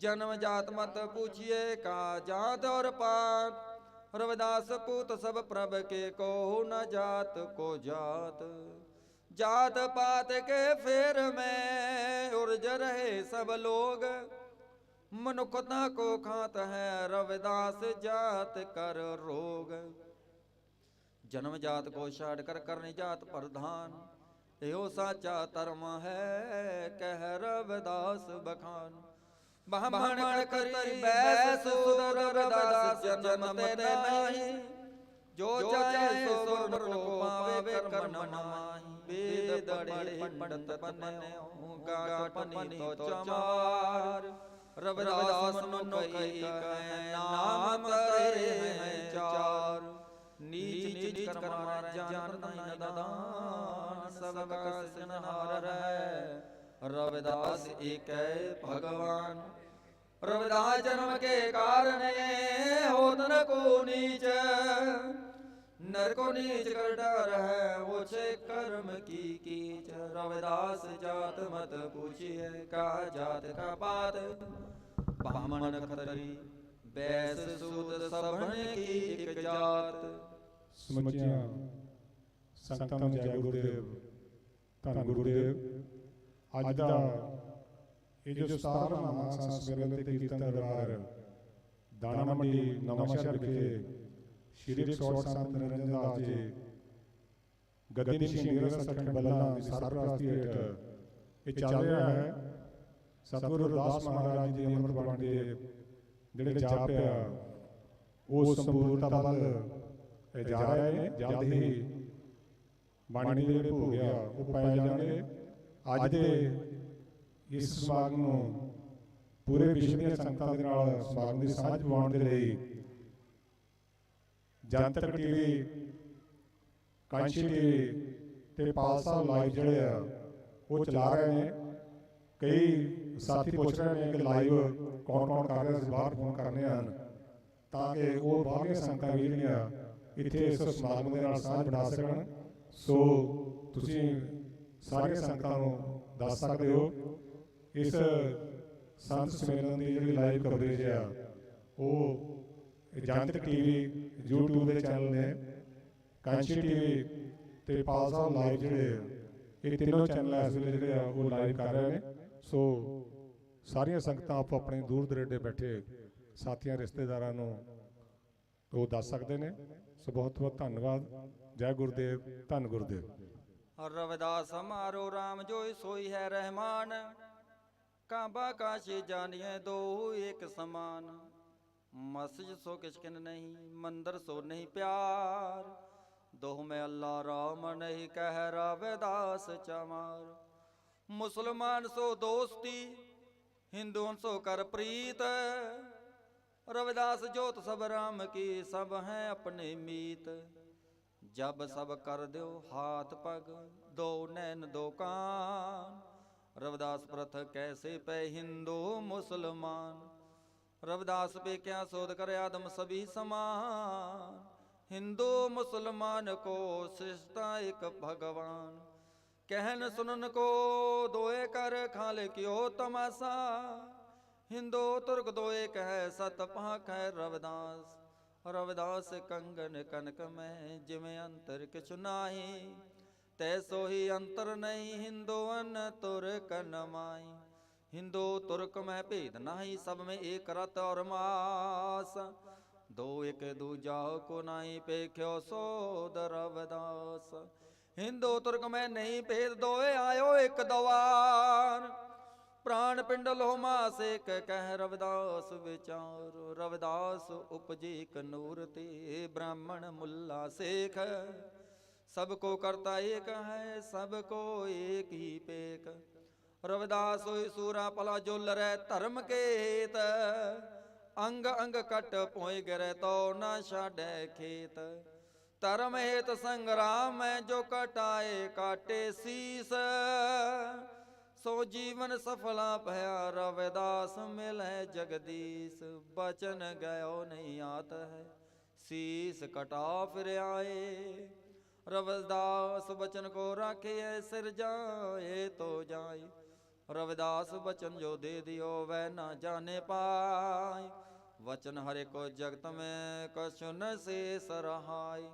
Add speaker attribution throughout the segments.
Speaker 1: ਜਨਮ ਜਾਤ ਮਤ ਪੁੱਛਿਏ ਕਾ ਜਾਤ ਔਰ ਪਾਤ ਰਵਿਦਾਸ ਪੂਤ ਸਭ ਪ੍ਰਭ ਕੇ ਕੋ ਨ ਜਾਤ, ਕੋ ਜਾਤ। ਜਾਤ ਪਾਤ ਕੇ ਫੇਰ ਮੈਂ ਉਰਜ ਰਹੇ ਸਭ ਲੋਗ, ਮਨੁੱਖਤਾ ਕੋ ਖਾਤ ਹੈ ਰਵਿਦਾਸ ਜਾਤ ਕਰ ਰੋਗ। ਜਨਮ ਜਾਤ ਕੋ ਛਾੜ ਕਰ ਕਰਨੀ ਜਾਤ ਪ੍ਰਧਾਨ, ਇਹੋ ਸਾਚਾ ਧਰਮ ਹੈ, ਕਹਿ ਰਵਿਦਾਸ ਬਖਾਨ। ਬ੍ਰਾਹਮਣ ਕਰੀ ਬੈਸ ਸੁਦਰ ਰਵਿਦਾਸ ਜਨਮ ਤੇ ਨਹੀਂ। ਜੋ ਚਾਹੇ ਸੋ ਕੋ ਪਾਵੇ ਕਰਮ ਨਾਹੀ। ਵੇਦ ਦੜੇ ਪੰਡਤ ਪੰਨਿਓ ਗਾਟ ਪਨੀ ਤੋ ਚਮਾਰ। ਰਵਿਦਾਸ ਮਨੁ ਕਈ ਕੈ ਨਾਮ ਕਰੇ ਹੈ ਚਾਰ। ਨੀਚ ਨੀਚ ਕਰਮ ਮਾਰੈ ਜਾਨ ਨਹੀਂ ਨਦਾਨ। ਸਭ ਕਾ ਸਿਨਹਾਰ ਰਹਿ ਰਵਿਦਾਸ ਏਕੈ ਭਗਵਾਨ। ਰਵਿਦਾਸ ਜਨਮ ਕੇ ਕਾਰਨੇ ਹੋਤ ਨ ਕੋ ਨੀਚ। ਨਰ ਕੋ ਨੀਚ ਕਰ ਡਰ ਹੈ, ਉਛੇ ਕਰਮ ਕੀ ਕੀਚ। ਰਵਿਦਾਸ ਜਾਤ ਮਤ ਪੁੱਛਿਐ ਕਾ ਜਾਤ ਕਾ ਪਾਤ? ਬਾਮਣ ਖਤਰੀ ਬੈਸ ਸੂਦ ਸਭਨ ਕੀ ਇਕ
Speaker 2: ਸੰਤਾਂ ਨੂੰ ਜੈ ਗੁਰਦੇਵ। ਧੰਨ ਗੁਰਦੇਵ। ਅੱਜ ਦਾ ਇਹ ਜੋ 17ਵਾਂ ਮਹਾਂਸਾਂ ਸਮੇਲਨ ਤੇ ਕੀਰਤਨ ਦਰਬਾਰ ਦਾਣਾ ਮੰਡੀ ਨਵਾਂਸ਼ਹਿਰ ਵਿਖੇ ਸ਼੍ਰੀ 108 ਸੰਤ ਨਿਰੰਜਨ ਦਾਸ ਜੀ ਗੱਦੀ ਨਿਸ਼ੀ ਨਿਰਸ ਸਖਣ ਬੱਲਾ ਦੀ ਸਰਪ੍ਰਸਤੀ ਹੇਠ ਇਹ ਚੱਲ ਰਿਹਾ ਹੈ ਸਤਿਗੁਰੂ ਰਦਾਸ ਮਹਾਰਾਜ ਜੀ ਦੀ ਅੰਮ੍ਰਿਤ ਬਾਣੀ ਦੇ ਜਿਹੜੇ ਜਾਪਿਆ ਉਹ ਸੰਪੂਰਨਤਾ ਵੱਲ ਇਹ ਜਾ ਰਹੇ ਨੇ ਜਲਦ ਹੀ ਬਾਣੀ ਦੇ ਜਿਹੜੇ ਭੋਗ ਆ ਉਹ ਪਾਏ ਜਾਣਗੇ ਅੱਜ ਦੇ ਇਸ ਸਮਾਗਮ ਨੂੰ ਪੂਰੇ ਵਿਸ਼ਵ ਦੀਆਂ ਸੰਗਤਾਂ ਦੇ ਨਾਲ ਸਮਾਗਮ ਦੀ ਸਾਂਝ ਪਾਉਣ ਦੇ ਲਈ ਜਨਤਕ ਟੀਵੀ ਕਾਂਚੀ ਟੀਵੀ ਤੇ ਪਾਲਸਾ ਲਾਈਵ ਜਿਹੜੇ ਆ ਉਹ ਚਲਾ ਰਹੇ ਨੇ। ਕਈ ਸਾਥੀ ਪੁੱਛ ਰਹੇ ਨੇ ਕਿ ਲਾਈਵ ਕੌਣ ਕੌਣ ਕਰ ਰਿਹਾ ਸੀ ਬਾਹਰ ਫੋਨ ਕਰਨੇ ਹਨ ਤਾਂ ਕਿ ਉਹ ਬਾਹਰਲੀਆਂ ਸੰਗਤਾਂ ਵੀ ਜਿਹੜੀਆਂ ਇੱਥੇ ਇਸ ਸਮਾਗਮ ਦੇ ਨਾਲ ਸਾਂਝ ਬਣਾ ਸਕਣ। ਸੋ ਤੁਸੀਂ ਸਾਰੀਆਂ ਸੰਗਤਾਂ ਨੂੰ ਦੱਸ ਸਕਦੇ ਹੋ। ਇਸ ਸੰਤ ਸਮੇਲਨ ਦੀ ਜਿਹੜੀ ਲਾਈਵ ਕਵਰੇਜ ਆ, ਉਹ ਜਨਤਕ ਟੀਵੀ YouTube ਦੇ ਚੈਨਲ ਨੇ ਕਾਂਚੀ ਟੀਵੀ ਤੇ ਪਾਲਸਾ ਲਾਈਵ ਜਿਹੜੇ ਇਹ ਤਿੰਨੋਂ ਚੈਨਲ ਇਸ ਵੇਲੇ ਜਿਹੜੇ ਆ, ਉਹ ਲਾਈਵ ਕਰ ਰਹੇ ਨੇ। ਸੋ ਸਾਰੀਆਂ ਸੰਗਤਾਂ ਆਪੋ ਆਪਣੇ ਦੂਰ ਦਰੇਡੇ ਬੈਠੇ ਸਾਥੀਆਂ, ਰਿਸ਼ਤੇਦਾਰਾਂ ਨੂੰ ਉਹ ਦੱਸ ਸਕਦੇ ਨੇ। ਸੋ ਬਹੁਤ ਬਹੁਤ ਧੰਨਵਾਦ। ਜੈ ਗੁਰਦੇਵ, ਧੰਨ ਗੁਰਦੇਵ।
Speaker 1: ਰਵਿਦਾਸ ਹਮਾਰੋ RAM ਜੋਈ ਸੋਈ ਹੈ ਰਹਿਮਾਨ। ਕਾਬਾ ਕਾਸ਼ੀ ਜਾਣੀਏ ਦੋ ਇੱਕ ਸਮਾਨ। ਮਸਜਿਦ ਸੋ ਕਿਸ਼ਕਨ ਨਹੀਂ, ਮੰਦਰ ਸੋ ਨਹੀਂ ਪਿਆਰ। ਦੋਹ ਮੈਂ ਅੱਲਾ ਰਾਮ ਨਹੀਂ ਕਹਿ ਰਵਿਦਾਸ ਚਮਾਰ ਮੁਸਲਮਾਨ ਸੋ ਦੋਸਤੀ, ਹਿੰਦੂਨ ਸੋ ਕਰ ਪ੍ਰੀਤ। ਰਵਿਦਾਸ ਜੋਤ ਸਭ ਰਾਮ ਕੀ ਸਭ ਹੈ ਆਪਣੇ ਮੀਤ। ਜਬ ਸਭ ਕਰ ਦਿਓ ਹਾਥ ਪਗ ਦੋ ਨੈਣ ਦੋ ਕਾਨ ਰਵਿਦਾਸ ਪ੍ਰਥ ਕੈਸੇ ਪੈ ਹਿੰਦੂ ਮੁਸਲਮਾਨ ਰਵਿਦਾਸ ਪੇ ਕਿਆ ਸੋਧ ਕਰ ਆਦਮ ਸਭੀ ਸਮਾਨ ਹਿੰਦੂ ਮੁਸਲਮਾਨ ਕੋ ਸਿਸ਼ਤਾ ਇੱਕ ਭਗਵਾਨ ਕਹਿਨ ਸੁਨਨ ਕੋ ਦੋਏ ਕਰ ਖਾਲੇ ਕਿਓ ਤਮਾਸਾ ਹਿੰਦੂ ਤੁਰਕ ਦੋਏ ਕਹਿ ਸਤ ਪਾਖ ਹੈ ਰਵਿਦਾਸ ਰਵਿਦਾਸ ਕੰਗਨ ਕਨਕ ਮੈਂ ਜਿਵੇਂ ਅੰਤਰ ਕਿਛ ਨਾਹੀ, ਤੈ ਸੋਹੀ ਅੰਤਰ ਨਹੀਂ ਹਿੰਦੂਨ ਤੁਰਕ ਨਮਾਈ ਹਿੰਦੂ ਤੁਰਕ ਮੈਂ ਭੇਦ ਨਹੀਂ, ਸਭ ਮੈਂ ਏਕ ਰਤ ਔਰ ਮਾਸ। ਦੋ ਇੱਕ ਦੂਜਾ ਕੋ ਨਹੀਂ ਪੇਖਿਓ ਸੋਦ ਰਵਿਦਾਸ। ਹਿੰਦੂ ਤੁਰਕ ਮੈਂ ਨਹੀਂ ਭੇਦ, ਦੋਏ ਆਇਓ ਇੱਕ ਦਵਾਰ ਪ੍ਰਾਣ ਪਿੰਡ ਲੋ ਮਾਸ ਇੱਕ ਕਹਿ ਰਵਿਦਾਸ ਵਿਚਾਰ, ਰਵਿਦਾਸ ਉਪਜੀ ਕਨੂਰ ਤੇ ਬ੍ਰਾਹਮਣ ਮੁੱਲਾ ਸੇਖ। ਸਭ ਕੋ ਕਰਤਾ ਏਕ ਹੈ, ਸਭ ਕੋ ਏਕ ਹੀ ਪੇਕ ਰਵਿਦਾਸ ਹੋਈ ਸੂਰਾ ਭਲਾ ਜੋ ਲਰੈ ਧਰਮ ਕੇਤ। ਅੰਗ ਅੰਗ ਕਟ ਪੋਇ ਗਰੇ ਤੋ ਨਾ ਛਾੜੈ ਖੇਤ। ਧਰਮ ਹੇਤ ਸੰਗਰਾਮ ਹੈ, ਜੋ ਕਟਾਏ ਕਾਟੇ ਸੀਸ। ਸੋ ਜੀਵਨ ਸਫਲਾ ਭਇਆ ਰਵਿਦਾਸ ਮਿਲੈ ਜਗਦੀਸ਼, ਬਚਨ ਗਇਓ ਨਹੀਂ ਆਤ ਹੈ, ਸੀਸ ਕਟਾ ਫਿਰ ਆਏ। ਰਵਿਦਾਸ ਬਚਨ ਕੋ ਰਾਖਿਐ ਸਿਰ ਜਾਏ ਤੋ ਜਾਏ, ਰਵਿਦਾਸ ਬਚਨ ਜੋ ਦੇ ਦਿਓ ਵੈ ਨਾ ਜਾਣੇ ਪਾਈ ਵਚਨ ਹਰੇ ਕੋ ਜਗਤ ਮੈਂ ਕਛੁ ਨ ਸੇ ਸਰਹਾਈ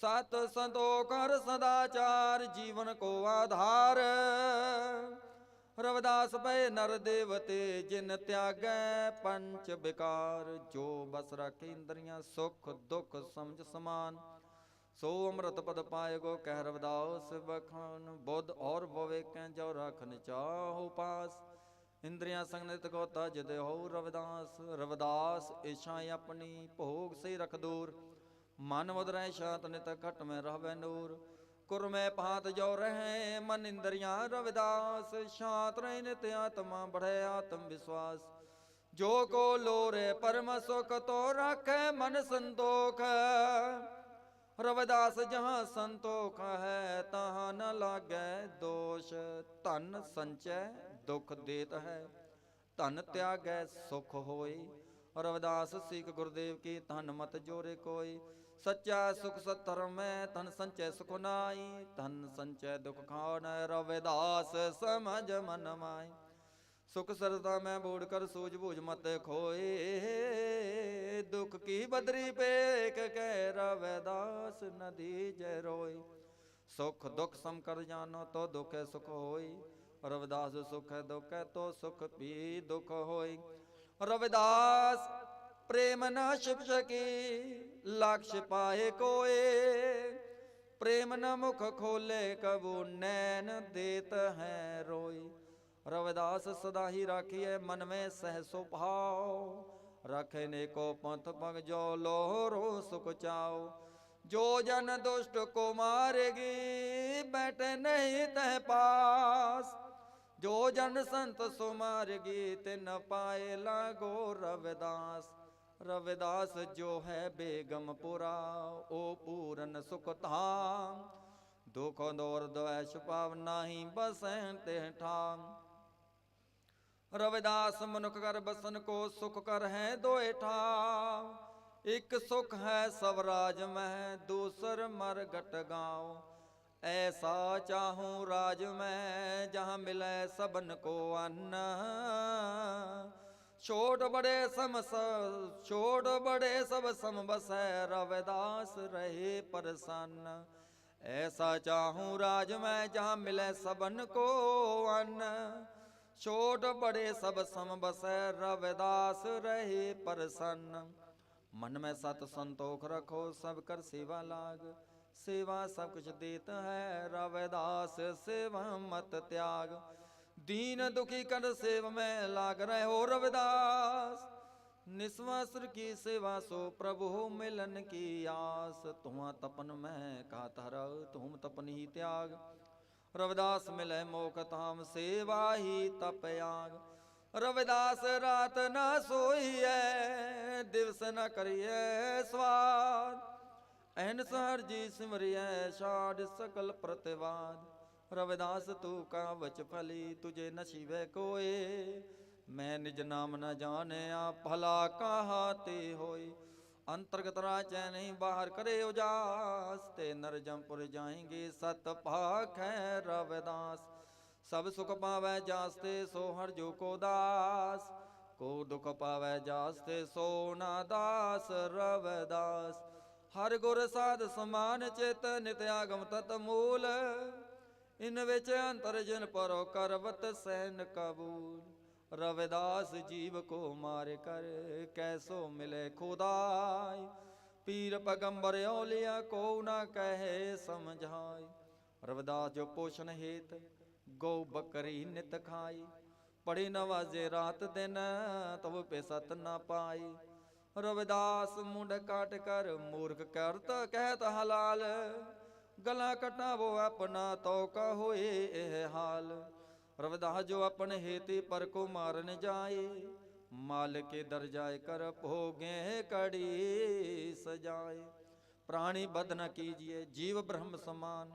Speaker 1: ਸਤ ਸੰਤੋਖਰ ਸਦਾਚਾਰ ਜੀਵਨ ਕੋ ਆਧਾਰ। ਰਵਿਦਾਸ ਪਏ ਨਰ ਦੇਵਤੇ, ਜਿਨ ਤਿਆਗੈ ਪੰਚ ਵਿਕਾਰ। ਜੋ ਬਸ ਰਾਖੇ ਇੰਦਰੀਆਂ, ਸੁਖ, ਦੁਖ, ਸਮਝ, ਸਮਾਨ। ਸੋ ਅੰਮ੍ਰਿਤ ਪਦ ਪਾਏਗੋ ਕਹਿ ਰਵਿਦਾਸ ਬਖਾਨ ਬੁੱਧ ਔਰ ਵਿਵੇਕੈ, ਜੋ ਰਖਨ ਚਾਹੋ ਪਾਸ। ਇੰਦਰੀਆਂ ਸੰਗ ਨਿਤ ਕੋ ਤਜ ਦੇ ਹੋ ਰਵਿਦਾਸ। ਰਵਿਦਾਸ ਇਛਾ ਆਪਣੀ ਭੋਗ ਸੇ ਰਖ ਦੂਰ। ਮਨ ਮਦਰੈ ਸ਼ਾਂਤ ਨਿਤ ਘਟ ਮੈਂ ਰਹਵੇ ਨੂਰ। ਕੁਰ ਮੈਂ ਜੋ ਰਹੇ, ਮਨ ਇੰਦਰੀਆਂ ਰਵਿਦਾਸ। ਸ਼ਾਂਤ ਰਹਿ ਨਿਤ ਆਤਮਾ, ਬੜੈ ਆਤਮ ਵਿਸਵਾਸ। ਜੋ ਕੋ ਲੋਰੇ ਪਰਮ ਸੁਖ ਤੋ ਰਾਖੈ, ਮਨ ਸੰਤੋਖ ਰਵਿਦਾਸ ਜਹਾਂ ਸੰਤੋਖ ਹੈ, ਤਹਾਂ ਨ ਲਾਗੈ ਦੋਸ਼। ਧਨ ਸੰਚੈ ਦੁਖ ਦੇਤ ਹੈ, ਧਨ ਤਿਆਗੈ ਸੁਖ ਹੋਈ ਰਵਿਦਾਸ ਸਿੱਖ ਗੁਰਦੇਵ ਕੀ ਧਨ ਮਤ ਜੋਰੇ ਕੋਈ। ਸੱਚਾ ਸੁਖ ਸਤਰ ਮੈਂ, ਧਨ ਸੰਚੈ ਸੁਖ ਨਾਈ ਧਨ ਸੰਚੈ ਦੁਖ ਖਾਨ ਰਵਿਦਾਸ ਸਮਝ ਮਨ ਮਾਈ ਸੁਖ ਸਰਦਾ ਮੈਂ ਬੋੜ ਕਰ ਸੂਝ ਬੂਝ ਮਤ ਖੋਏ, ਦੁਖ ਕੀ ਬਦਰੀ ਪੇਕ ਕਹਿ ਰਵਿਦਾਸ ਨਦੀ ਜੈ ਰੋਈ ਸੁਖ ਦੁਖ ਸਮ ਕਰ ਜਾਨੋ ਤੋ ਦੁਖ ਸੁਖ ਹੋਈ, ਰਵਿਦਾਸ ਸੁਖ ਹੈ ਦੁਖ ਹੈ ਤੋ ਸੁਖ ਵੀ ਦੁਖ ਹੋਈ। ਰਵਿਦਾਸ, ਪ੍ਰੇਮ ਨਾ ਛਿਪ ਸਕੀ ਲਕਸ਼ ਪਾਏ ਕੋਏ, ਪ੍ਰੇਮ ਨ ਮੁਖ ਖੋਲੇ ਕਬੂ ਨੈਣ ਦੇਤ ਹੈ ਰੋਈ। ਰਵਿਦਾਸ ਸਦਾ ਹੀ ਰਾਖੀਏ ਮਨ ਮੈਂ ਸਹਿ ਸੁਭਾਉ ਰਾਖੇ ਨੇ ਕੋ ਪੰਥ ਪਗ ਜੋ ਲੋਹਰੋ ਸੁਖ ਚਾਓ। ਜੋ ਜਨ ਦੁਸ਼ਟ ਕੋ ਮਾਰੇਗੀ, ਬੈਠੇ ਨਹੀਂ ਤਹ ਪਾਸ। ਜੋ ਜਨ ਸੰਤ ਸੋ ਮਾਰਗੀ, ਤਿਨ ਪਾਏ ਲਾਗੋ ਰਵਿਦਾਸ। ਰਵਿਦਾਸ ਜੋ ਹੈ ਬੇਗਮ ਪੁਰਾ, ਉਹ ਪੂਰਨ ਸੁਖ ਧਾਮ। ਦੁਖ ਦੌਰ ਦਵੈਸ਼ ਪਾਵ ਨਾਹੀ ਬਸੈਂ ਤੇ ਠਾਮ। ਰਵਿਦਾਸ ਮਨੁੱਖ ਕਰ ਬਸਨ ਕੋ ਸੁਖ ਕਰ ਹੈ ਦੋਏ ਠਾਮ। ਇੱਕ ਸੁਖ ਹੈ ਸਵਰਾਜ ਮਹਿ ਦੂਸਰ ਮਰ ਗਟ ਗਾਉ। ਐਸਾ ਚਾਹੂੰ ਰਾਜ ਮੈਂ, ਜਹਾਂ ਮਿਲੈ ਸਬਨ ਕੋ ਅੰਨ। ਛੋਟ ਬੜੇ ਸਮ ਸ- ਛੋਟ ਬੜੇ ਸਭ ਸਮ ਬਸੈ ਰਵਿਦਾਸ ਰਹੇ ਪਰਸਨ। ਐਸਾ ਚਾਹੂੰ ਰਾਜ ਮੈਂ ਜਹਾਂ ਮਿਲੈ ਸਬਨ ਕੋ ਅੰਨ। ਛੋਟ ਬੜੇ ਸਭ ਸਮ ਬਸੈ ਰਵਿਦਾਸ ਰਹੇ ਪ੍ਰਸੰਨ। ਮਨ ਮੈਂ ਸਤ ਸੰਤੋਖ ਰਖੋ, ਸਭ ਕਰ ਸੇਵਾ ਲਾਗ। ਸੇਵਾ ਸਭ ਕੁਛ ਦੇਤ ਹੈ ਰਵਿਦਾਸ ਸੇਵਾ ਮਤ ਤਿਆਗ। ਦੀਨ ਦੁਖੀ ਕਰ ਸੇਵ ਮੈਂ ਲਾਗ ਰਹੇ ਰਵਿਦਾਸ। ਨਿਸਵਾਸਰ ਕੀ ਸੇਵਾ ਸੋ ਪ੍ਰਭੂ ਮਿਲਨ ਕੀ ਆਸ। ਤੁਮਾ ਤਪਨ ਮੈਂ ਕਾ ਤਰ ਤੁਮ ਤਪਨ ਹੀ ਤਿਆਗ। ਰਵਿਦਾਸ ਮਿਲੇ ਮੋਖ ਤਾਮ ਸੇਵਾ ਹੀ ਤਪਿਆਗ ਰਵਿਦਾਸ ਰਾਤ ਨਾ ਸੋਈਐ, ਦਿਵਸ ਨਾ ਕਰੀਐ ਸਵਾਦ। ਅਹਨਸ ਹਰ ਜੀ ਸਿਮਰਿਐ, ਛਾੜ ਸਕਲ ਪ੍ਰਤਿਵਾਦ। ਰਵਿਦਾਸ ਤੂੰ ਕਾ ਵਚ ਫਲੀ, ਤੁਝੇ ਨਸੀਬੈ ਕੋਏ। ਮੈਂ ਨਿਜ ਨਾਮ ਨ ਜਾਣਿਆ, ਭਲਾ ਕਹਾ ਤੇ ਹੋਈ ਅੰਤਰਗਤ ਰਾਚੈ ਨਹੀਂ ਬਾਹਰ ਕਰੇ ਉਜਾਸ, ਤੇ ਨਰਜਮਪੁਰ ਜਾਏਂਗੇ ਸਤ ਭਾਖ ਹੈ ਰਵਿਦਾਸ। ਸਭ ਸੁਖ ਪਾਵੈ ਜਾਸ ਤੇ ਸੋ ਹਰ ਜੋ ਕੋ ਦਾਸ। ਕੋ ਦੁਖ ਪਾਵੈ ਜਾਸ ਤੇ ਸੋ ਨਾ ਦਾਸ ਰਵਿਦਾਸ। ਹਰ ਗੁਰ ਸਾਧ ਸਮਾਨ ਚਿਤ, ਨਿਤ ਆਗਮ ਤਤ ਮੂਲ। ਇਨ ਵਿੱਚ ਅੰਤਰ ਜਨ ਪਰੋ ਕਰਵਤ ਸੈਨ ਕਬੂਲ, ਰਵਿਦਾਸ ਜੀਵ ਕੋ ਮਾਰ ਕਰ, ਕੈਸੋ ਮਿਲੇ ਖੁਦਾਈ। ਪੀਰ ਪਗੰਬਰ ਔਲਿਆ ਕੋ ਨਾ ਕਹੇ ਸਮਝਾਈ। ਰਵਿਦਾਸ ਜੋ ਪੋਸ਼ਣ ਹੇਤ ਗੋ ਬਕਰੀ ਨਿਤ ਖਾਈ। ਪੜੀ ਨਵਾਜ਼ੇ ਰਾਤ ਦਿਨ ਤਬ ਪੇ ਸਤ ਨਾ ਪਾਈ। ਰਵਿਦਾਸ ਮੁੰਡ ਕਾਟ ਕਰ ਮੂਰਖ ਕਰਤ, ਕਹਿਤ ਹਲਾਲ। ਗਲਾ ਕਟਾਵੋ ਆਪਣਾ ਤੋ ਕਾ ਹੋਏ ਇਹ ਹਾਲ ਰਵਿਦਾਸ ਜੋ ਆਪਣੇ ਹੇਤੀ ਪਰ ਕੋ ਮਾਰਨ ਜਾਏ ਮਾਲਕੇ ਦਰ ਜਾਏ ਕਰ ਭੋਗੇ ਕੜੀ ਸਜਾਏ ਪ੍ਰਾਣੀ ਬਦ ਨ ਕੀਜੀਏ ਜੀਵ ਬ੍ਰਹਮ ਸਮਾਨ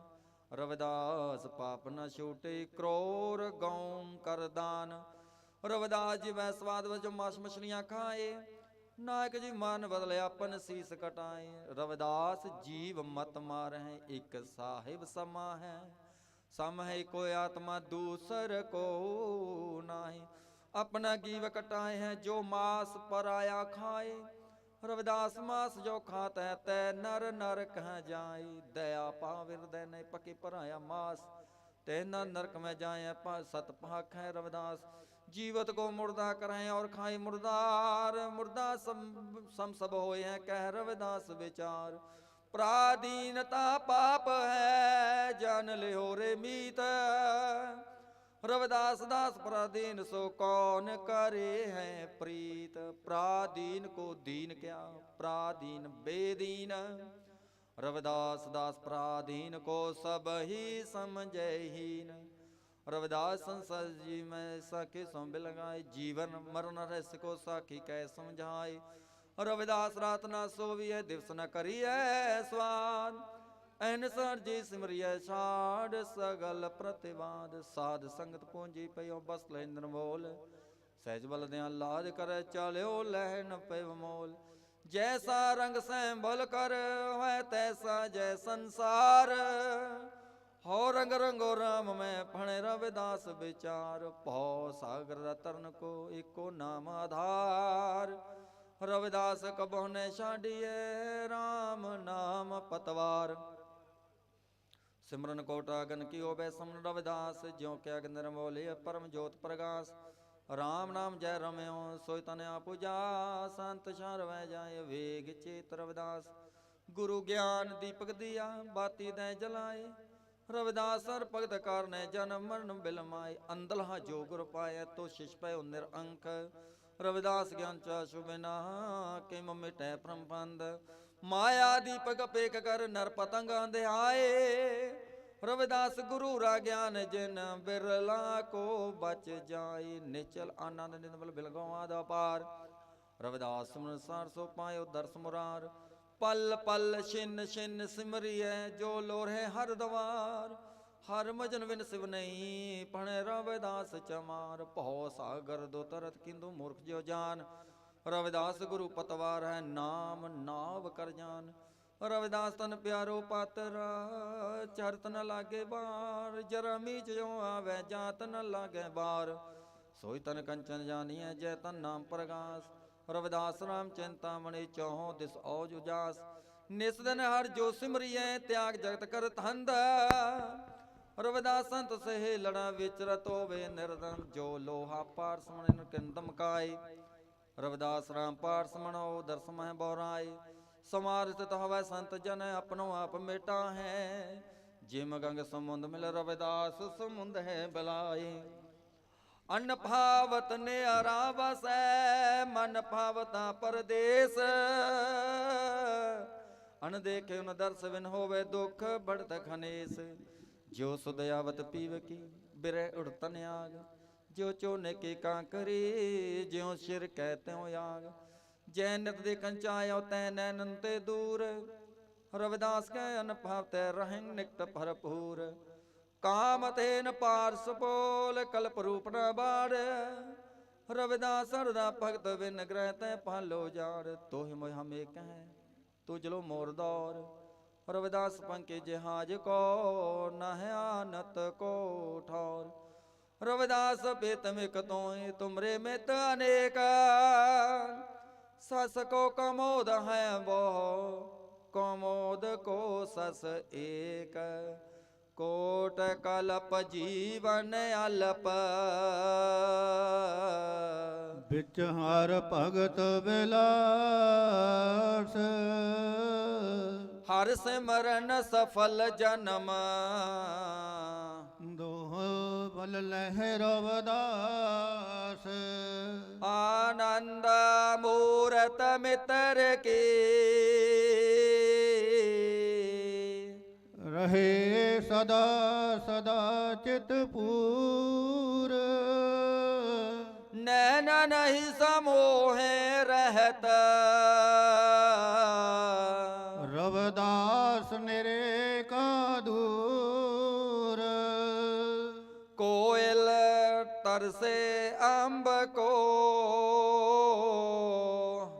Speaker 1: ਰਵਿਦਾਸ ਪਾਪ ਨ ਛੂਟੇ ਕਰੋਰ ਗਉ ਕਰਦਾਨ ਰਵਿਦਾਸ ਜੀ ਵੈ ਸਵਾਦ ਵਜੋਂ ਮਾਸ ਮਛਲੀਆਂ ਖਾਏ ਨਾਇਕ ਜੀ, ਮਨ ਬਦਲੇ ਆਪਨ ਸੀਸ ਕਟਾਏ। ਰਵਿਦਾਸ ਜੀਵ ਮਤ ਮਾਰਹਿ, ਇੱਕ ਸਾਹਿਬ ਸਮਾ ਹੈ। ਸਮ ਹੈ ਕੋਈ ਆਤਮਾ, ਦੂਸਰ ਕੋ ਨਾਹੀ। ਆਪਣਾ ਜੀਵ ਕਟਾਏ ਹੈ, ਜੋ ਮਾਸ ਪਰਾਇਆ ਖਾਏ। ਰਵਿਦਾਸ ਮਾਸ ਜੋ ਖਾਤ ਹੈ, ਤੈ ਨਰ ਨਰ ਕਹ ਜਾਏ। ਦਇਆ ਪਾਵਿਰਦੈ ਨੇ ਪਕੇ ਪਰਾਇਆ ਮਾਸ। ਤੇ ਨਾ ਨਰਕ ਮੈਂ ਜਾਏ ਪਾ ਸਤ ਭਾਖ ਰਵਿਦਾਸ। ਜੀਵਤ ਕੋ ਮੁਰਦਾ ਕਰੇ ਔਰ ਖਾਏ ਮੁਰਦਾਰ, ਮੁਰਦਾ ਸਮ ਸਮ ਸਭ ਹੋਏ ਹੈ, ਕਹਿ ਰਵਿਦਾਸ ਵਿਚਾਰ। ਪ੍ਰਾਦੀਨਤਾ ਪਾਪ ਹੈ ਜਾਣ ਲਿਓ ਰੇ ਮੀਤ। ਰਵਿਦਾਸ ਦਾਸ ਪ੍ਰਾਦੀਨ ਸੋ ਕੌਣ ਕਰੇ ਹੈ ਪ੍ਰੀਤ? ਪ੍ਰਾਦੀਨ ਕੋ ਦੀਨ ਕਿਆ? ਪ੍ਰਾਦੀਨ ਬੇਦੀਨ। ਰਵਿਦਾਸ ਦਾਸ ਪ੍ਰਾਦੀਨ ਕੋ ਸਭ ਹੀ ਸਮਝੈ ਹੀਨ। ਰਵਿਦਾਸ ਸੰਸਦ ਜੀ, ਮੈਂ ਸਾਖੀ ਸੋਂ ਬਿਲਗਾਏ ਜੀਵਨ ਮਰਨ ਰਸ ਕੋ ਸਾਖੀ ਕੈ ਸਮਝਾਏ। ਰਵਿਦਾਸ ਰਾਤ ਨਾ ਸੋਵੀਐ, ਦਿਵਸ ਨ ਕਰੀਐ ਸਵਾਦ। ਐਨ ਸਰ ਜੀ ਸਿਮਰਿਐ ਛਾੜ, ਸਗਲ ਪ੍ਰਤਿਵਾਦ। ਸਾਧ ਸੰਗਤ ਪੂੰਜੀ ਪਇਓ ਬਸ ਲੈ ਨਿਰਮੋਲ ਸਹਿਜ ਬਲ ਦਿਆਂ ਲਾਜ ਕਰੈ, ਚਾਲਿਓ ਲਹਿਣ ਪਇ ਮੋਲ। ਜੈਸਾ ਰੰਗ ਸੈਂਬਲ ਕਰ ਹੈ ਤੈਸਾ ਜੈ ਸੰਸਾਰ। ਹੋ ਰੰਗ ਰੰਗੋ ਰਾਮ ਮੈਂ ਫਣੇ ਰਵਿਦਾਸ ਵਿਚਾਰ, ਭਉ ਸਾਗਰ ਦਾ ਤਰਨ ਕੋ ਏਕੋ ਨਾਮ ਆਧਾਰ। ਰਵਿਦਾਸ ਕਬਹੁ ਨੇ ਛਾਡੀਏ RAM ਨਾਮ ਪਤਵਾਰ। ਸਿਮਰਨ ਕੋਟਾ ਗਨ ਕੀ ਹੋਵੇ ਸਮਨ ਰਵਿਦਾਸ, ਜਿਉ ਕਿ ਅਗਨ ਨਿਰਮੋਲੇ ਪਰਮ ਜੋਤ ਪ੍ਰਗਾਸ। RAM ਨਾਮ ਜੈ ਰਮਿਓ, ਸੋਇ ਤਨ ਆਪੁਜਾ ਸੰਤ ਸ਼ਰ ਜਾਏ ਵੇਗ ਚੇਤ ਰਵਿਦਾਸ। ਗੁਰੂ ਗਿਆਨ ਦੀਪਕ ਦੀਆ, ਬਾਤੀ ਦੈ ਜਲਾਏ ਰਵਿਦਾਸ ਭਗਤ ਕਰਨੇ ਜਨਮ ਮਰਨ ਬਿਲਮਾਏ ਅੰਦਲਹਾ ਜੋ ਗੁਰ ਪਾਏ ਤੋ ਸ਼ਿਸ਼ ਪੈ ਰਵਿਦਾਸ ਗਿਆਨ ਚਾ ਸੁਬਿਨਾ ਕਿਮ ਮਿਟੈ ਭ੍ਰਮ ਮਾਇਆ ਦੀਪਕ ਪੇਕ ਕਰ ਨਰ ਪਤੰਗ ਦੇ ਰਵਿਦਾਸ ਗੁਰੂ ਰਾ ਗਿਆਨ ਜਿਨ ਬਿਰਲਾ ਕੋ ਬਚ ਜਾਏ, ਨਿਚਲ ਆਨੰਦ ਨਿਰਮਲ ਬਿਲਗਵਾ ਦਾ ਪਾਰ। ਰਵਿਦਾਸ ਸਿਮਰਨ ਸਾਰ ਸੋ ਪਾਇਓ ਦਰਸ ਮੁਰਾਰ। ਪਲ ਪਲ ਛਿਨ ਛਿਨ ਸਿਮਰਿਐ, ਜੋ ਲੋਰੇ ਹਰ ਦਵਾਰ। ਹਰ ਮਜਨ ਵਿਨ ਸਿਵ ਨਹੀਂ ਪਣੇ ਰਵਿਦਾਸ ਚਮਾਰ। ਭਉ ਸਾਗਰ ਦੋ ਤਰਤ ਕਿੰਦੂ ਮੂਰਖ ਜਿਉ ਜਾਨ। ਰਵਿਦਾਸ ਗੁਰੂ ਪਤਵਾਰ ਹੈ ਨਾਮ, ਨਾਵ ਕਰ ਜਾਨ। ਰਵਿਦਾਸ ਤਨ ਪਿਆਰੋ ਪਾਤਰ, ਚਰਤ ਨ ਲਾਗੇ ਬਾਰ। ਜਰਮੀ ਚ ਜੋ ਆਵੇ, ਜਾਤ ਨ ਲਾਗੇ ਬਾਰ। ਸੋਈ ਤਨ ਕੰਚਨ ਜਾਣੀਐ ਜੈ ਤਨ ਨਾਮ ਪ੍ਰਗਾਸ। ਰਵਿਦਾਸ ਰਾਮ ਚਿੰਤਾ ਮਣੀ ਦਿਸ ਔਜ ਉਜਾਸ। ਨਿਸ ਦਿਨ ਹਰ ਜੋ ਸਿਮਰੀਐ, ਤਿਆਗ ਜਗਤ ਕਰ ਧੰਦ ਰਵਿਦਾਸ ਸੰਤ ਸਹਿ ਲੜਾ ਵਿਚਰਤ ਹੋਵੇ ਨਿਰਦਮ, ਜੋ ਲੋਹਾ ਪਾਰ ਸਮਣ ਕਿੰਦਮ ਰਵਿਦਾਸ ਰਾਮ ਪਾਰ ਸਮਣੋ ਦਰਸ ਬੋਰਾਏ। ਸਮਾਰ ਸਥਿਤ ਹਵੈ ਸੰਤ ਜਨ, ਆਪਣੋ ਆਪ ਮੇਟਾ ਹੈ ਜਿਮ ਗੰਗ ਸਮੁੰਦ ਮਿਲ ਰਵਿਦਾਸ, ਸਮੁੰਦ ਹੈ ਬਲਾਈ ਅਨ ਭਾਵਤ ਨਿਆਰਾ ਵਸੈ ਮਨ ਭਾਵਤਾ ਪਰਦੇਸ। ਅਨ ਦੇਖੇ ਉਨ ਦਰਸ ਵਿਨ ਹੋਵੇ ਦੁਖ, ਬੜਤ ਖਨੇਸ। ਜੋ ਸੁਦਿਆਵਤ ਪੀਵ ਕੀ, ਬਿਰਹਿ ਉੜਤਨ ਆਗ। ਜਿਉ ਚੋਨੇ ਕੇ ਕਾਂਕਰੀ ਜਿਉ ਸਿਰ ਕਹਿ ਤਿਉ ਆਗ। ਜੈ ਦੇ ਕੰਚਾਇਓ ਤੈ ਨੈਨਨ ਤੇ ਦੂਰ। ਰਵਿਦਾਸ ਕੈ ਅਨਭਵ ਤੈ ਰਹਿ ਨਿਕਟ ਭਰਪੂਰ। ਕਾਮ ਤੇਨ ਪਾਰਸ ਬੋਲ ਕਲਪ ਰੂਪ ਨ ਬਾੜ। ਰਵਿਦਾਸ ਹਰਦਾ ਭਗਤ ਬਿਨ ਗ੍ਰਹਿ ਤੈ ਪਾਲੋ ਜਾੜ। ਤੋਹਿ ਮੋਹਿ ਹਮੇ ਕਹਿ ਤੂ ਮੋਰ ਦੌਰ। ਰਵਿਦਾਸ ਪੰਕੇ ਜਹਾਜ ਕੋ ਨਹਿ ਆਨਤ ਕੋ ਠੌਰ। ਰਵਿਦਾਸ ਬੇਤ ਮਿਕ ਤੋਏ ਤੁਮਰੇ ਮਿਤ ਅਨੇਕ। ਸਸ ਕੋ ਕਮੋਦ ਹੈ ਬੋ, ਕਮੋਦ ਕੋ ਸਸ ਏਕ। ਕੋਟ ਕਲਪ ਜੀਵਨ ਅਲਪ।
Speaker 3: ਵਿੱਚ ਹਰ ਭਗਤ ਵਿਲਾਸ।
Speaker 1: ਹਰ ਸਿਮਰਨ ਸਫਲ ਜਨਮ।
Speaker 3: ਦੋਹ ਬਲ ਲਹਿ ਰਵਦਾਸ
Speaker 1: ਆਨੰਦ ਮੂਰਤ ਮਿਤਰ ਕੀ।
Speaker 3: ਰਹੇ ਸਦਾ ਸਦਾ ਚਿਤ ਪੂਰ।
Speaker 1: ਨੈਣ ਨਹੀਂ ਸਮੋਹੇ ਰਹਿਤ।
Speaker 3: ਰਵਦਾਸ ਨਿਰੇ ਕਾ ਦੂਰ।
Speaker 1: ਕੋਇਲ ਤਰਸੇ ਅੰਬ ਕੋ।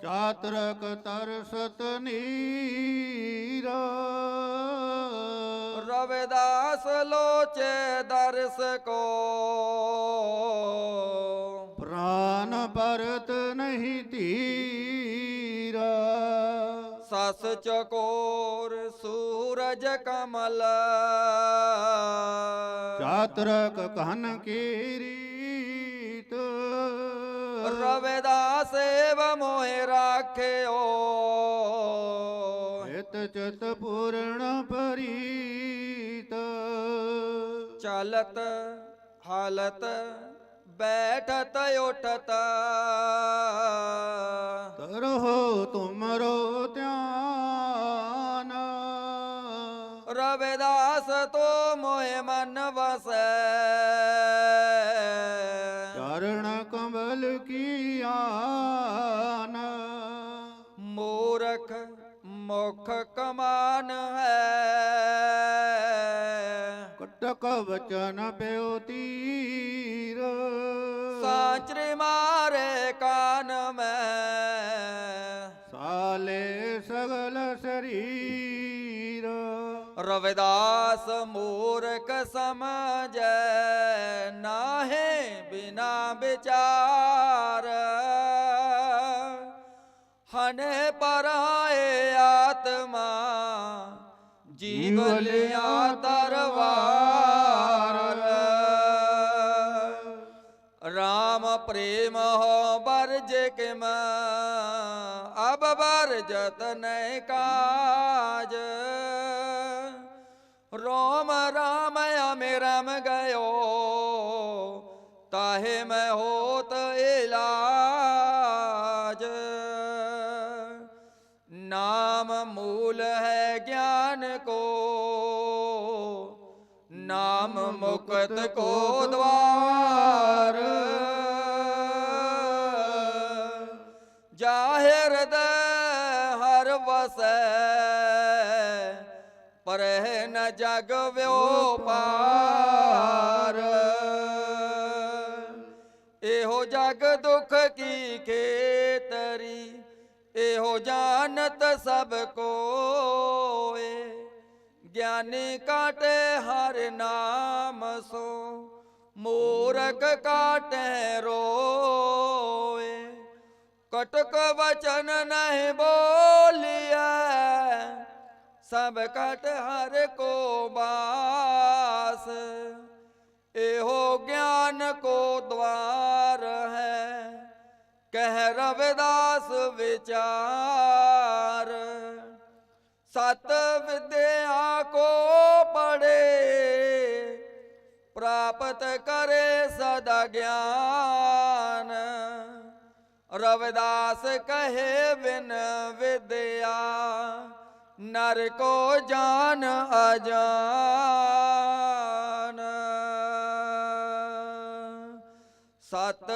Speaker 3: ਚਾਤਰਕ ਤਰਸਤ ਨੀਰਾ।
Speaker 1: ਦਰਸ ਕੋ।
Speaker 3: ਪ੍ਰਾਨ ਭਰਤ ਨਹੀਂ ਧੀਰਾ।
Speaker 1: ਸਸ ਚਕੋਰ ਸੂਰਜ ਕਮਲ।
Speaker 3: ਚਾਤਰਕ ਕਹਨ ਕੀ ਰੀਤ
Speaker 1: ਰਵਿਦਾਸ ਸੇਵ ਮੋਹਿ ਰਾਖਿਓ।
Speaker 3: ਹਿਤ ਚਿਤ ਪੂਰਨ
Speaker 1: ਚਲਤ ਹਾਲਤ ਬੈਠਤ ਉਠਤ।
Speaker 3: ਕਰੋ ਤੁਮਰੋ ਧਿਆਨ।
Speaker 1: ਰਵਿਦਾਸ ਤੋ ਮੋਹਿ ਮਨ ਵਸੈ।
Speaker 3: ਚਰਨ ਕਮਲ ਕੀ ਆਨ।
Speaker 1: ਮੂਰਖ ਮੁਖ ਕਮਾਨ ਹੈ।
Speaker 3: ਕਟਕ ਵਚਨ ਪਿਓ ਤੀਰ।
Speaker 1: ਸਾਚਰੇ ਮਾਰੇ ਕਾਨ ਮੈਂ।
Speaker 3: ਸਾਲੇ ਸਗਲ ਸਰੀਰ।
Speaker 1: ਰਵਿਦਾਸ ਮੂਰਖ ਸਮਝੈ ਨਾਹੇ ਬਿਨਾ ਵਿਚਾਰ। ਹਨੇ ਪਰਾਏ ਆਤਮਾ ਜੀਵ ਲਿਆ ਤਰਵਾਰ। ਪ੍ਰੇਮ ਹੋ ਬਰਜ ਕਿਮ, ਅਬ ਬਰਜਤ ਨੈ ਕਾਜ। ਰੋਮ ਰਾਮ ਅਮੇ ਰਮ ਗਇਓ, ਤਾਹੇ ਮੈਂ ਹੋਤ ਇਲਾਜ। ਨਾਮ ਮੂਲ ਹੈ ਗਿਆਨ ਕੋ, ਨਾਮ ਮੁਕਤ ਕੋ ਦਵਾਰ। ਜਗ ਵਿਉਪਾਰ ਇਹੋ ਜਗ ਦੁਖ ਕੀ ਖੇਤਰੀ? ਇਹੋ ਜਾਣਤ ਸਭ ਕੋਏ। ਗਿਆਨੀ ਕਾਟੇ ਹਰ ਨਾਮ ਸੋ ਮੂਰਖ ਕਾਟੇ ਰੋਏ। ਕਟਕ ਵਚਨ ਨਹੀਂ ਬੋਲਿਆ ਸਭ ਕਟ ਹਰ ਕੋ ਬਾਸ। ਇਹੋ ਗਿਆਨ ਕੋ ਦਵਾਰ ਹੈ, ਕਹਿ ਰਵਿਦਾਸ ਵਿਚਾਰ। ਸਤ ਵਿਦਿਆ ਕੋ ਪੜੇ ਪ੍ਰਾਪਤ ਕਰੇ ਸਦਾ ਗਿਆਨ। ਰਵਿਦਾਸ ਕਹੇ ਬਿਨ ਵਿਦਿਆ। ਨਰ ਕੋ ਜਾਨ ਅਜਾਨ। ਸਤ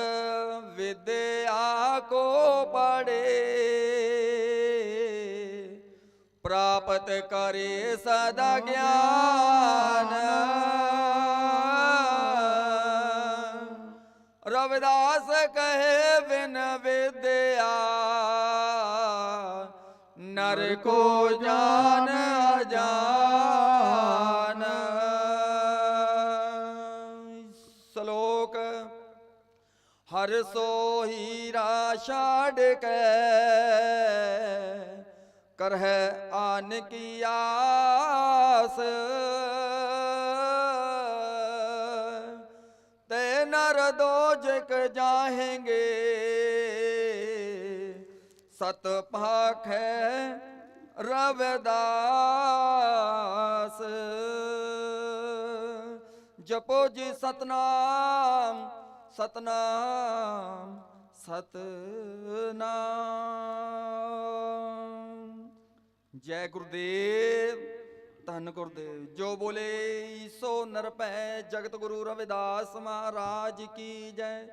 Speaker 1: ਵਿਦਿਆ ਕੋ ਪੜੇ ਪ੍ਰਾਪਤ ਕਰੇ ਸਦਾ ਗਿਆਨ। ਰਵਿਦਾਸ ਕਹੇ, ਬਿਨ ਵਿਦਿਆ ਕੋ ਜਾਨ ਅਜਾਨ। ਸ਼ਲੋਕ, ਹਰ ਸੋ ਹੀਰਾ ਛਾੜ ਕੇ ਕਰਹਿ ਆਨ ਕੀ ਆਸ ਤੇ ਨਰ ਦੋਜਕ ਜਾਹੇਂਗੇ, ਸਤ ਭਾਖੈ ਰਵਿਦਾਸ। ਜਪੋ ਜੀ ਸਤਨਾਮ ਸਤਨਾਮ ਸਤਨਾਮ। ਜੈ ਗੁਰਦੇਵ, ਧੰਨ ਗੁਰਦੇਵ, ਜੋ ਬੋਲੇ ਸੋ ਨਰਪੈ ਜਗਤ ਗੁਰੂ ਰਵਿਦਾਸ ਮਹਾਰਾਜ ਕੀ ਜੈ।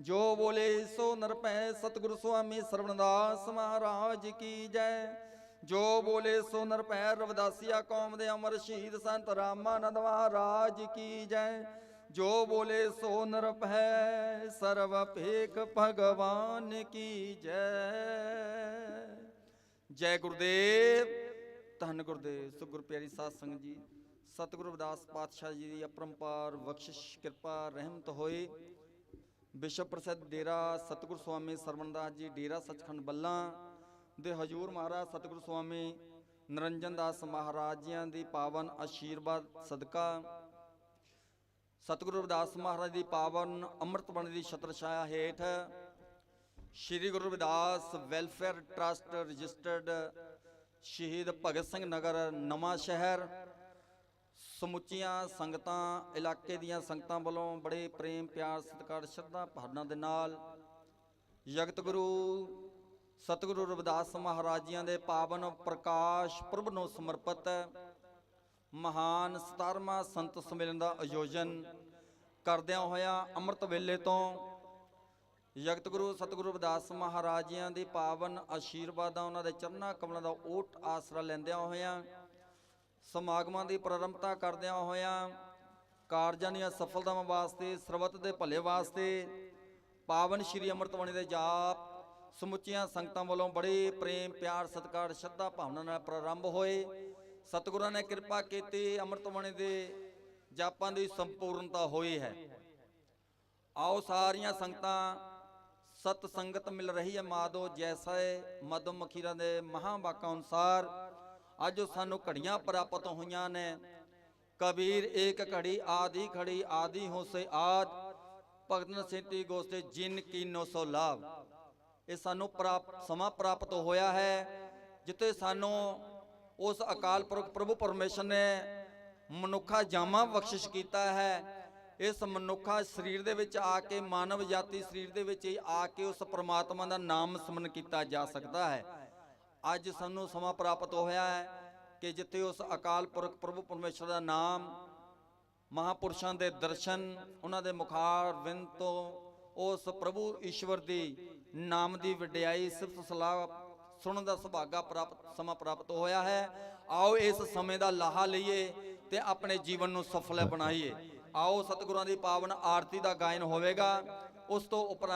Speaker 1: ਜੋ ਬੋਲੇ ਸੋ ਨਰਪੈ ਸਤਿਗੁਰੂ ਸੁਆਮੀ ਸਰਵਣਦਾਸ ਮਹਾਰਾਜ ਕੀ ਜੈ। ਜੋ ਬੋਲੇ ਸੋ ਨਿਰਭੈ ਰਵਿਦਾਸੀਆ ਕੌਮ ਦੇ ਅਮਰ ਸ਼ਹੀਦ ਸੰਤ ਰਾਮਾਨੰਦ ਮਹਾਰਾਜ ਕੀ ਜੈ। ਜੋ ਬੋਲੇ ਸੋ ਨਰਪੈ ਸਰਵ ਭੇਖ ਭਗਵਾਨ ਕੀ ਜੈ। ਜੈ ਗੁਰਦੇਵ। ਧੰਨ ਗੁਰਦੇਵ। ਸੋ ਗੁਰ ਪਿਆਰੀ ਸਾਧ ਸੰਗਤ ਜੀ, ਸਤਿਗੁਰੂ ਰਵਿਦਾਸ ਪਾਤਸ਼ਾਹ ਜੀ ਦੀ ਅਪਰੰਪਾਰ, ਬਖਸ਼ਿਸ਼, ਕਿਰਪਾ, ਰਹਿਮਤ ਹੋਏ। ਵਿਸ਼ਵ ਪ੍ਰਸਿੱਧ ਡੇਰਾ ਸਤਿਗੁਰ ਸਵਾਮੀ ਸਰਵਣਦਾਸ ਜੀ, ਡੇਰਾ ਸੱਚਖੰਡ ਬੱਲਾ ਦੇ ਹਜੂਰ ਮਹਾਰਾਜ ਸਤਿਗੁਰੂ ਸਵਾਮੀ ਨਰਿੰਜਨ ਦਾਸ ਮਹਾਰਾਜ ਜੀਆਂ ਦੀ ਪਾਵਨ ਆਸ਼ੀਰਵਾਦ ਸਦਕਾ, ਸਤਿਗੁਰੂ ਰਵਿਦਾਸ ਮਹਾਰਾਜ ਦੀ ਪਾਵਨ ਅੰਮ੍ਰਿਤ ਬਾਣੀ ਦੀ ਛਤਰ ਛਾਇਆ ਹੇਠ Shri Guru Ravidas welfare trust registered Shaheed Bhagat Singh ਨਗਰ ਨਵਾਂ ਸ਼ਹਿਰ, ਸਮੁੱਚੀਆਂ ਸੰਗਤਾਂ, ਇਲਾਕੇ ਦੀਆਂ ਸੰਗਤਾਂ ਵੱਲੋਂ ਬੜੇ ਪ੍ਰੇਮ, ਪਿਆਰ, ਸਤਿਕਾਰ, ਸ਼ਰਧਾ, ਭਾਵਨਾ ਦੇ ਨਾਲ ਜਗਤ ਗੁਰੂ ਸਤਿਗੁਰੂ ਰਵਿਦਾਸ ਮਹਾਰਾਜ ਜੀਆਂ ਦੇ ਪਾਵਨ ਪ੍ਰਕਾਸ਼ ਪੁਰਬ ਨੂੰ ਸਮਰਪਿਤ ਮਹਾਨ 17ਵਾਂ ਸੰਤ ਸੰਮੇਲਨ ਦਾ ਆਯੋਜਨ ਕਰਦਿਆਂ ਹੋਇਆਂ ਅੰਮ੍ਰਿਤ ਵੇਲੇ ਤੋਂ ਜਗਤ ਗੁਰੂ ਸਤਿਗੁਰੂ ਰਵਿਦਾਸ ਮਹਾਰਾਜ ਜੀਆਂ ਦੀ ਪਾਵਨ ਆਸ਼ੀਰਵਾਦਾਂ ਉਹਨਾਂ ਦੇ ਚਰਨਾਂ ਕਮਲਾਂ ਦਾ ਓਟ ਆਸਰਾ ਲੈਂਦਿਆਂ ਹੋਇਆਂ, ਸਮਾਗਮਾਂ ਦੀ ਪ੍ਰਾਰੰਭਤਾ ਕਰਦਿਆਂ ਹੋਇਆਂ, ਕਾਰਜਾਂ ਦੀਆਂ ਸਫਲਤਾਵਾਂ ਵਾਸਤੇ, ਸਰਬੱਤ ਦੇ ਭਲੇ ਵਾਸਤੇ ਪਾਵਨ ਸ਼੍ਰੀ ਅੰਮ੍ਰਿਤਵਾਣੀ ਦੇ ਜਾਪ ਸਮੁੱਚੀਆਂ ਸੰਗਤਾਂ ਵੱਲੋਂ ਬੜੇ ਪ੍ਰੇਮ, ਪਿਆਰ, ਸਤਿਕਾਰ, ਸ਼ਰਧਾ ਭਾਵਨਾ ਨਾਲ ਪ੍ਰਾਰੰਭ ਹੋਏ। ਸਤਿਗੁਰਾਂ ਨੇ ਕਿਰਪਾ ਕੀਤੀ ਅੰਮ੍ਰਿਤਬਾਣੀ ਦੇ ਜਾਪਾਂ ਦੀ ਸੰਪੂਰਨਤਾ ਹੋਈ ਹੈ। ਆਓ ਸਾਰੀਆਂ ਸੰਗਤਾਂ, ਸਤ ਸੰਗਤ ਮਿਲ ਰਹੀ ਹੈ ਮਾਦੋ ਜੈਸਾ ਮਦਮ ਮਖੀਰਾਂ ਦੇ ਮਹਾਵਾਕਾਂ ਅਨੁਸਾਰ। ਅੱਜ ਜੋ ਸਾਨੂੰ ਘੜੀਆਂ ਪ੍ਰਾਪਤ ਹੋਈਆਂ ਨੇ। ਕਬੀਰ, ਏਕ ਘੜੀ, ਆਦੀ ਖੜੀ ਆਦੀ ਹੋ ਸੇ ਆਦ। ਭਗਤ ਨਸੇਤੀ ਗੋਸਤੇ ਜਿਨ ਕੀਨੋ ਸੋ ਲਾਭ। ਇਹ ਸਾਨੂੰ ਪ੍ਰਾਪ, ਸਮਾਂ ਪ੍ਰਾਪਤ ਹੋਇਆ ਹੈ, ਜਿੱਥੇ ਸਾਨੂੰ ਉਸ ਅਕਾਲ ਪੁਰਖ ਪ੍ਰਭੂ ਪਰਮੇਸ਼ਰ ਨੇ ਮਨੁੱਖਾ ਜਾਮਾ ਬਖਸ਼ਿਸ਼ ਕੀਤਾ ਹੈ। ਇਸ ਮਨੁੱਖਾ ਸਰੀਰ ਦੇ ਵਿੱਚ ਆ ਕੇ, ਮਾਨਵ ਜਾਤੀ ਸਰੀਰ ਦੇ ਵਿੱਚ ਹੀ ਆ ਕੇ ਉਸ ਪ੍ਰਮਾਤਮਾ ਦਾ ਨਾਮ ਸਮਨ ਕੀਤਾ ਜਾ ਸਕਦਾ ਹੈ। ਅੱਜ ਸਾਨੂੰ ਸਮਾਂ ਪ੍ਰਾਪਤ ਹੋਇਆ ਹੈ ਕਿ ਜਿੱਥੇ ਉਸ ਅਕਾਲ ਪੁਰਖ ਪ੍ਰਭੂ ਪਰਮੇਸ਼ਰ ਦਾ ਨਾਮ ਮਹਾਪੁਰਸ਼ਾਂ ਦੇ ਦਰਸ਼ਨ, ਉਹਨਾਂ ਦੇ ਮੁਖਾਰ ਵਿੰਦ ਤੋਂ ਉਸ ਪ੍ਰਭੂ ਈਸ਼ਵਰ ਦੀ ਨਾਮ ਦੀ ਵਡਿਆਈ ਸਿਫਤ ਸਲਾਹ ਸੁਣਨ ਦਾ ਸੁਭਾਗਾ ਪ੍ਰਾਪਤ, ਸਮਾਂ ਪ੍ਰਾਪਤ ਹੋਇਆ ਹੈ। ਆਓ ਇਸ ਸਮੇਂ ਦਾ ਲਾਹਾ ਲਈਏ ਤੇ ਆਪਣੇ ਜੀਵਨ ਨੂੰ ਸਫਲ ਬਣਾਈਏ। ਆਓ ਸਤਿਗੁਰਾਂ ਦੀ ਪਾਵਨ ਆਰਤੀ ਦਾ ਗਾਇਨ ਹੋਵੇਗਾ। ਉਸ ਤੋਂ ਉਪਰੰਤ